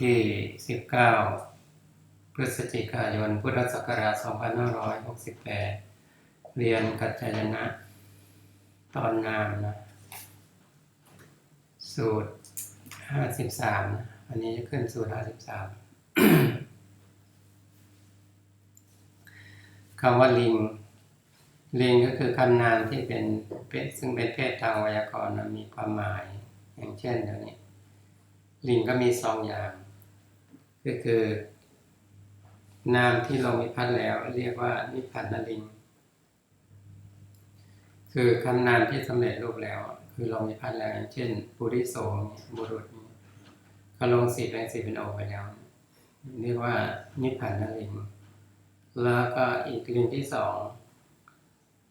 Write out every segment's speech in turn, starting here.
ที่ 19 พฤศจิกายน พุทธศักราช 2568 เรียนกัจจายนะ ตอนนามนะ สูตร 53นะอันนี้จะขึ้นสูตร 53 คำว่าลิง ลิงก็คือคำนามที่เป็นเป็นซึ่งเป็นเพศทางไวยากรณ์มีความหมาย อย่างเช่นเดี๋ยวนี้ลิงก็มีสองอย่าง ก็คือนามที่ลงนิพพันแล้ว เรียกว่านิพพันลิง คือคำนามที่สำเร็จรูปแล้ว คือลงนิพพันแล้วเช่นปุริโสเนี่ยบุรุษเนี่ยเขาลงสีเป็นสีเป็นโอไปแล้ว เรียกว่านิพพันลิง แล้วก็อีกลิงที่สอง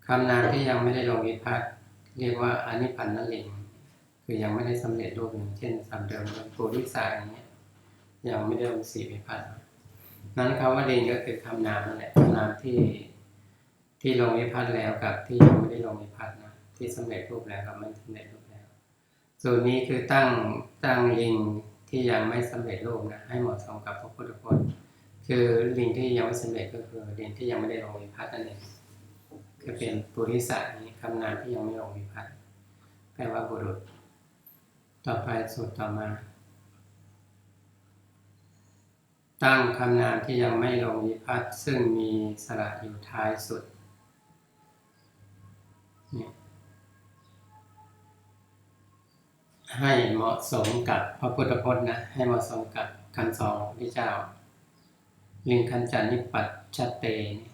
คำนามที่ยังไม่ได้ลงนิพพันธ์เรียกว่าอนิพพันธลิง คือยังไม่ได้สำเร็จรูปหนึ่งเช่นสามเดิมเป็นปุริสาอย่างเงี้ ยังไม่ได้ลงสีวิพัฒน์นั้นคำว่าลิงก็คือคำนามนั่นแหละคำนามที่ที่ลงวิพัฒน์แล้วกับที่ยังไม่ได้ลงวิพัฒน์นะที่สำเร็จรูปแล้วกับไม่สำเร็จรูปแล้ว ส่วนนี้คือตั้งตั้งลิงที่ยังไม่สำเร็จรูปนะให้เหมาะสมกับพระพุทธพจน์คือลิงที่ยังไม่สำเร็จก็คือลิงที่ยังไม่ได้ลงวิพัฒน์นั่นเองคือเป็นปุริสานี้คำนามที่ยังไม่ลงวิพัฒน์แปลว่าบุรุษ ต่อไปสูตรต่อมา ตั้งคำนามที่ยังไม่ลงวิพัฒน์ซึ่งมีสระอยู่ท้ายสุดเนี่ยให้เหมาะสมกับพระพุทธพจน์นะ ให้เหมาะสมกับคำสอนของพระเจ้า ลิงคันจันนิปัตชเตเนี่ย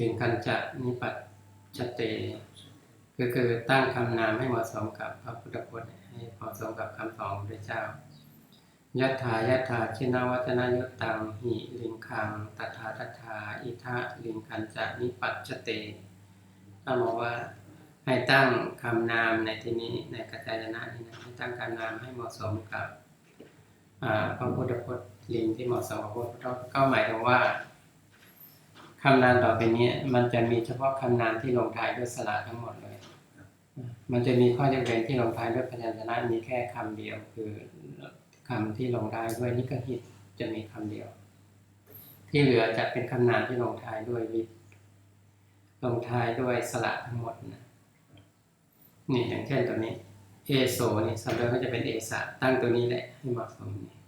ลิงคันจันิปัตชเต ก็คือตั้งคำนามให้เหมาะสมกับพระพุทธพจน์ ให้เหมาะสมกับคำสอนของพระเจ้ายัตถายัตถาชินวัฒนยุตตังหิลิงคังตถาตถาอิทะลิงคันจะนิปัจจเตถ้าบอกว่าให้ตั้งคำนามในที่นี้ในกัจจายนะนี้นะให้ตั้งคำนามให้เหมาะสมกับพระพุทธพจน์ลิงที่เหมาะสมกับพระพุทธพจน์ก็หมายถึงว่าคำนามต่อไปนี้มันจะมีเฉพาะคำนามที่ลงท้ายด้วยสระทั้งหมดเลย มันจะมีข้อยกเว้นที่ลงท้ายด้วยพยัญชนะมีแค่คำเดียว คือคำที่ลงท้ายด้วยนิกหิตจะมีคำเดียว ที่เหลือจะเป็นคำนามที่ลงท้ายด้วยวิลงท้ายด้วยสระทั้งหมดนะนี่อย่างเช่นตัวนี้เอโซนี่สำเร็จก็จะเป็นเอสะตั้งตัวนี้แหละให้เหมาะสมนี่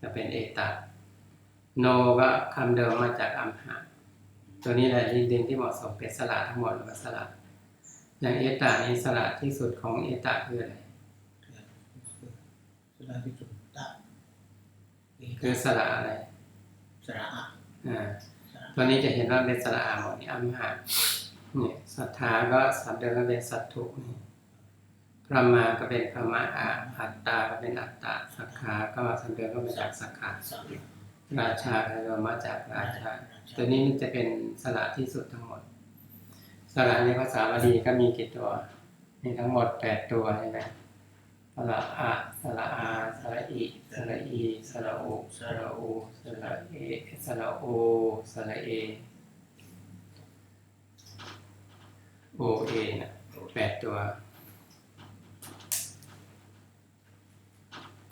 จะเป็นเอตาโนก็คำเดิมมาจากอัมหะตัวนี้แหละที่เด่นที่เหมาะสมเป็นสระทั้งหมดแล้วก็สระ อย่างเอตานี่สระที่สุดของเอตาคืออะไรสระพิจุตะคือสระอะไรสระอะอ่าตัวนี้จะเห็นว่าเป็นสระอาหมดนี่อัมหะเนี่ยสัทธาก็สัตว์เดิมก็เป็นสัตถุนี่พระมาก็เป็นพระมะอาอัตตาก็เป็นอัตตาสักขาก็สัตว์เดิมก็มาจากสักขาสังราชาก็มาจากราชาตัวนี้มันจะเป็นสระที่สุดทั้งหมด สระในภาษาบาลีก็มีกี่ตัว มีทั้งหมดแปดตัวใช่ไหมสระอะสระอาสระอิสระอีสระโอสระโอสระเอสระโอสระเอโอเอนะแปดตัว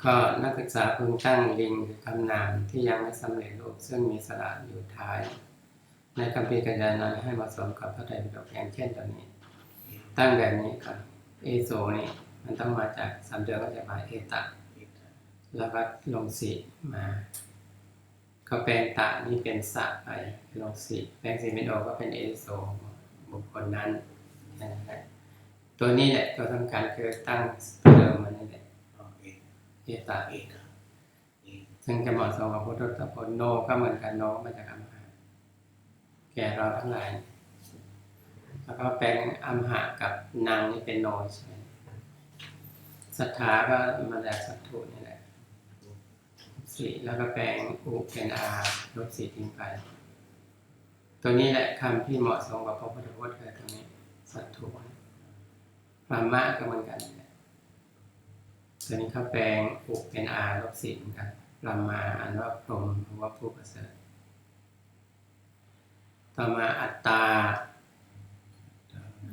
ก็นักศึกษาพึงตั้งลิงคือคำนามที่ยังไม่สำเร็จรูปซึ่งมีสระอยู่ท้าย ในคำพีกัญญานั้นให้เหมาะสมกับพระไตรปิฎกอย่างเช่นตัวนี้ ตั้งแบบนี้ก่อนเอโซนี่มันต้องมาจากสามเดือนก็จะมาเอตะแล้วก็ลงสีมาก็แปลงตะนี่เป็นสะไปลงสีแปลงสีเมโดก็เป็นเอโซบุคคลนั้นนั่นแหละตัวนี้แหละตัวสำคัญคือตั้งเดิมมันนี่แหละเอตะเอซึ่งจะเหมาะสมกับพุทธตพลโนก็เหมือนกันโนมาจากอัมหะแก่เราทั้งหลาย แล้วก็แปลงอัมหะกับนางนี่เป็นโนใช่ไหมศรัทธาก็มาจากสัตถุนี่แหละสีแล้วก็แปลงอุเป็นอาลบสีทิ้งไป ตัวนี้แหละคำที่เหมาะสมกับพระพุทธพจน์คือตรงนี้สัตถุปรามะก็เหมือนกันตัวนี้เขาแปลงอุเป็นอาลบสีเหมือนกันรามาอันว่าพรหมหรือว่าผู้ประเสริฐ ต่อมาอัตตา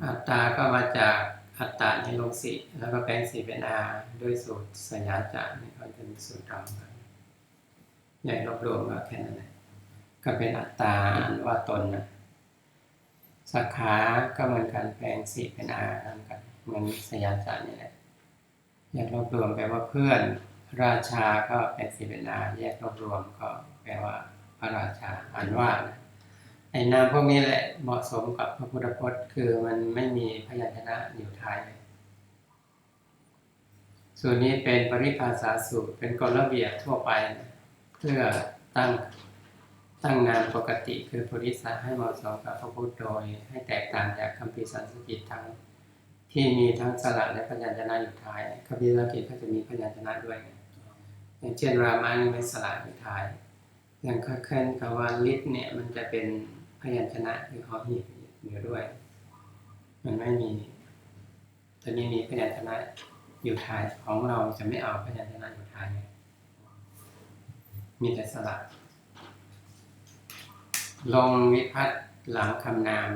อัตตาก็มาจากอัตตาในลงสีแล้วก็แปลงสีเป็นอาด้วยสูตรสัญญาจารนี่ก็เป็นสูตรดำครับใหญ่รวบรวมก็แค่นั้นแหละก็เป็นอัตตาอ่านว่าตนนะสักขาก็เหมือนกันแปลงสีเป็นอาเหมือนกันเหมือนสัญญาจารนี่แหละแยกรวบรวมแปลว่าเพื่อน ราชาก็เป็นสีเป็นอาแยกรวบรวมก็แปลว่าพระราชาอ่านว่านะ ไอ้นามพวกนี้แหละเหมาะสมกับพระพุทธพจน์ คือมันไม่มีพยัญชนะอยู่ท้ายเลยส่วนนี้เป็นปริภาษาสูตรเป็นกฎระเบียบทั่วไป เพื่อตั้งตั้งนามปกติคือปริสาให้เหมาะสมกับพระพุทธโดย ให้แตกต่างจากคำพีร์สันสกฤตทั้งที่มีทั้งสระและพยัญชนะอยู่ท้ายคำพีร์สันสกฤตก็จะมีพยัญชนะด้วยอย่างเช่นรามานี่ไม่สระอยู่ท้ายอย่างคล้ายๆคำว่าลิศเนี่ยมันจะเป็น พยัญชนะคือหอหีบอยู่ด้วย มันไม่มี ตัวนี้มีพยัญชนะอยู่ท้ายของเราจะไม่เอาพยัญชนะอยู่ท้าย มีแต่สระลงวิพัฒน์หลังคำนาม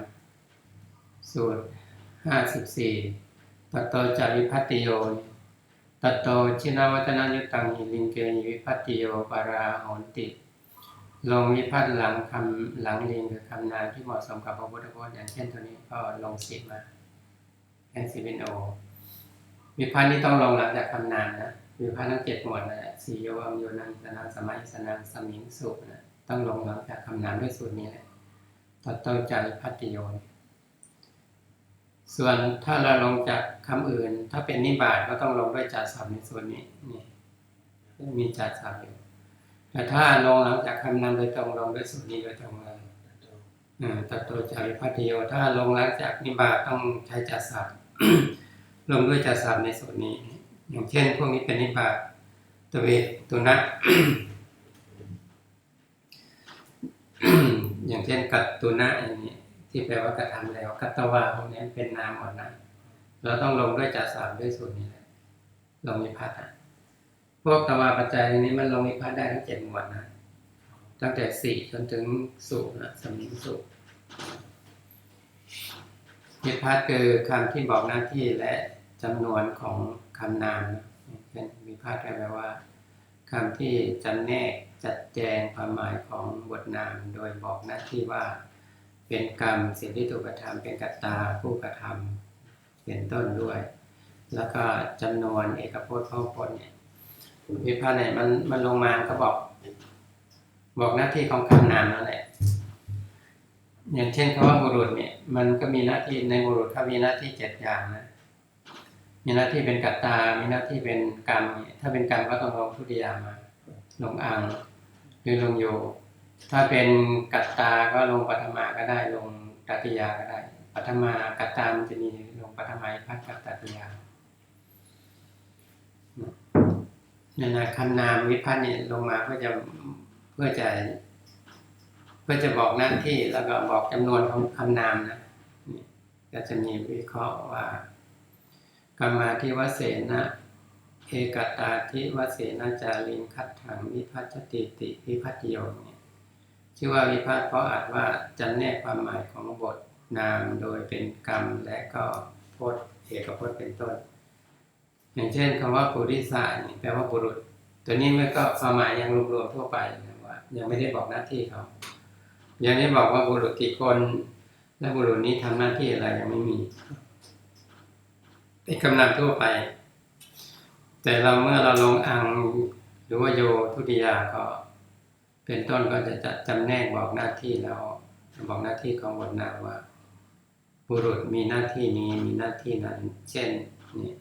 สูตรห้าสิบสี่ตโตจาวิพัตติโยตโตชินาวัตนายุตังหิลิงเกหิวิพัตติโยปาราหนติ ลงวิพัฒน์หลังคำหลังเรียงคือคำนามที่เหมาะสมกับพระพุทธพจน์อย่างเช่นตัวนี้ก็ลงสิบมาแอนซิเป็นโอวิพัฒน์นี่ต้องลงหลังจากคำนามนะวิพัฒน์ทั้งเจ็ดหมวดนะสีโยวัมโยนังสนังสมัยสนังสมิงสุนะต้องลงหลังจากคำนามด้วยสูตรนี้แหละตัดต้นจากพัตติโยนส่วนถ้าเราลงจากคำอื่น ถ้าเป็นนิบาตก็ต้องลงด้วยจัดสับในส่วนนี้นี่มีจัดสับอยู่ แต่ถ้าลงหลังจากคำนำโดยตรงลงด้วยสูตรนี้โดยตรงเลยอ่าตัดตัวจากวิพัตติโยถ้าลงหลังจากนิบาตต้องใช้จัดสับลงด้วยจัดสับในสูตรนี้ อย่างเช่น พวกนี้เป็นนิบาตตัวเวทตัวนัอย่างเช่นกัตตุนะอย่างนี้ที่แปลว่ากระทำแล้วกัตตวาพวกนี้เป็นนามหมดนะเราต้องลงด้วยจัดสับด้วยสูตรนี้ละลงวิพัตติ พวกตวาปัจจัยนี้มันลงวิพัฒน์ได้ทั้งเจ็ดหมวดนะตั้งแต่สี่จนถึงสุนะสมิงสุวิพัฒน์คือคำที่บอกหน้าที่และจำนวนของคำนามนะเป็นวิพัฒน์แปลว่าคำที่จำแนกจัดแจงความหมายของบทนาม โดยบอกหน้าที่ว่า เป็นกรรมสิ่งที่ถูกกระทำเป็นกัตตาผู้กระทำเป็นต้นด้วย แล้วก็จำนวนเอกพจน์พหุพจน์เนี่ย วิพาเนี่ยมันมันลงมาก็บอก บอกหน้าที่ของคำนามนั่นแหละอย่างเช่นคำว่าบุรุษเนี่ย มันก็มีหน้าที่ในบุรุษเขามีหน้าที่เจ็ดอย่างนะ มีหน้าที่เป็นกัตตา มีหน้าที่เป็นกรรมเนี่ยถ้าเป็นกรรมก็ต้องลงทุติยามาลงอังหรือลงโย ถ้าเป็นกัตตาก็ลงปัทมาก็ได้ลงตัติยาก็ได้ปัทมากัตตามันจะมีลงปัทมาพัฒกับตติยา เนี่ยนะคำนามวิพัฒน์เนี่ยลงมาเพื่อจะเพื่อจะเพื่อจะบอกหน้าที่แล้วก็บอกจำนวนของคำนามนะนี่ก็จะมีวิเคราะห์ว่ากรรมาทิวเสนะเอกตาทิวเสนาจาริงคัดถังวิพัชติติวิพัติโยเนี่ยชื่อว่าวิพัฒน์เพราะอาจว่าจำแนกความหมายของบทนามโดยเป็นกรรมและก็พจน์เอกพจน์เป็นต้น อย่างเช่นคำว่าปุริสานี่แปลว่าบุรุษ ตัวนี้มันก็ความหมายยังรวมๆทั่วไปนะว่า ยังไม่ได้บอกหน้าที่เขายังไม่บอกว่าบุรุษกี่คนและบุรุษนี้ทำหน้าที่อะไรยังไม่มีเป็นกำลังทั่วไป แต่เราเมื่อเราลงอังหรือว่าโยทุติยาก็ เป็นต้นก็จะจัดจำแนกบอกหน้าที่แล้วบอกหน้าที่ของบทนามว่า บุรุษมีหน้าที่นี้มีหน้าที่นั้น เช่นนี่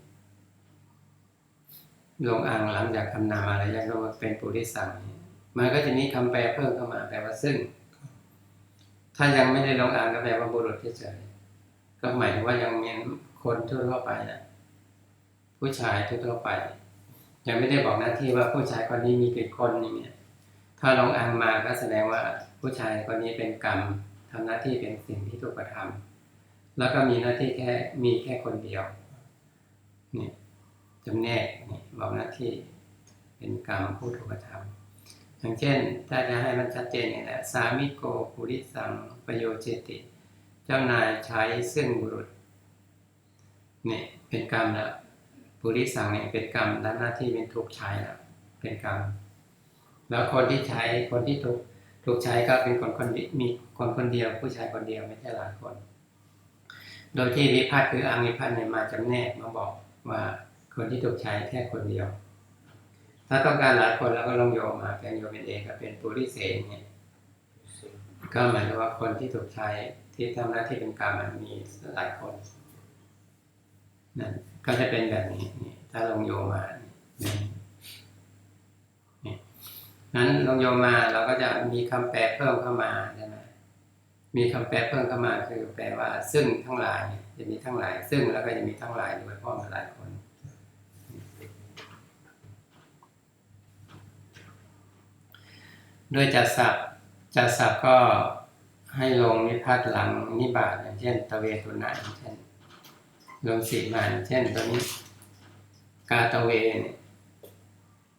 ลงอ่างหลังจากคำนามอะไรยังก็ว่าเป็นปุริสังมันก็จะมีคำแปลเพิ่มเข้ามาแปลว่าซึ่ง ถ้ายังไม่ได้ลงอ่างก็แปลว่าบุรุษเฉยๆก็หมายถึงว่ายังมีคนทั่วๆไปนะผู้ชายทั่วๆไป ยังไม่ได้บอกหน้าที่ว่าผู้ชายคนนี้มีกี่คนอย่างเงี้ยถ้าลงอ่างมาก็แสดงว่าผู้ชายคนนี้เป็นกรรมทำหน้าที่เป็นสิ่งที่ถูกกระทำแล้วก็มีหน้าที่แค่มีแค่คนเดียวเนี่ย จำแนกนี่บอกหน้าที่เป็นกรรมผู้ถูกกระทำอย่างเช่น ถ้าจะให้มันชัดเจนอย่างนี้สามิโกปุริสังประโยเจติ เจ้านายใช้ซึ่งบุรุษเนี่ยเป็นกรรมแล้วปุริสังเนี่ยเป็นกรรมรับหน้าที่เป็นถูกใช้ล้วเป็นกรรม แล้วคนที่ใช้คนที่ถูกถูกใช้ก็เป็นคนคนมีคนคนเดียว ผู้ชายคนเดียวไม่ใช่หลายคน โดยที่วิพัฒน์คืออามิพัฒน์เนี่ยมาจำแนกมาบอกว่า คนที่ถูกใช้แค่คนเดียว ถ้าต้องการหลายคนแล้วก็ลงโยมมาเป็นโยมเป็นเอกกับเป็นปุริเสนเนี่ยก็หมายถึงว่าคนที่ถูกใช้ที่ทำหน้าที่เป็นกรรมมันมีหลายคนนั่นก็จะเป็นแบบนี้นี่ถ้าลงโยมานี่นี่นั้นลงโยมาเราก็จะมีคำแปลเพิ่มเข้ามาใช่ไหมมีคำแปลเพิ่มเข้ามาคือแปลว่าซึ่งทั้งหลายจะมีทั้งหลาย ซึ่งแล้วก็จะมีทั้งหลายด้วยพราะมันหลายคน ด้วยจัดสับจัดสับก็ให้ลงนิพพัฒน์หลังนิบาตอย่างเช่น ตะเวตุนะอย่างเช่นลงสีมันเช่นตัวนี้ กาตะเวเนี่ย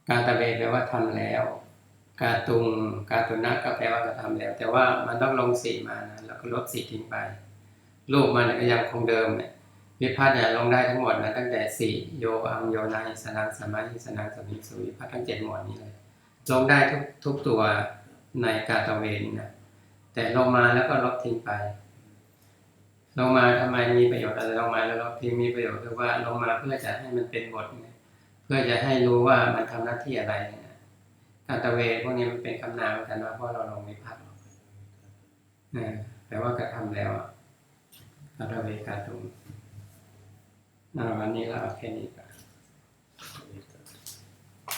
กาตะเวแปลว่าทำแล้ว กาตุง กาตุนะก็แปลว่ากระทำแล้ว แต่ว่ามันต้องลงสีมานะแล้วก็ลบสีทิ้งไป รูปมันก็ยังคงเดิมเนี่ยวิพัฒน์เนี่ยลงได้ทั้งหมดนะตั้งแต่สี่โยอังโยนาหิสนังสมาหิสนังสมิสุวิพัฒน์ทั้งเจ็ดหมวดนี้เลย ลงได้ทุกทุกตัวในกาตะเวนนะแต่ลงมาแล้วก็ลบทิ้งไปลงมาทำไมมีประโยชน์อะไรลงมาแล้วลบทิ้งมีประโยชน์คือว่าลงมาเพื่อจะให้มันเป็นบทเพื่อจะให้รู้ว่ามันทำหน้าที่อะไรนะกาตะเวนพวกนี้มันเป็นคำนามกันว่าเพราะเราลงในพัดนะแต่ว่ากระทำแล้วอะกาตะเวนกาตุงอ่าวันนี้เราเอาแค่นี้ก่อน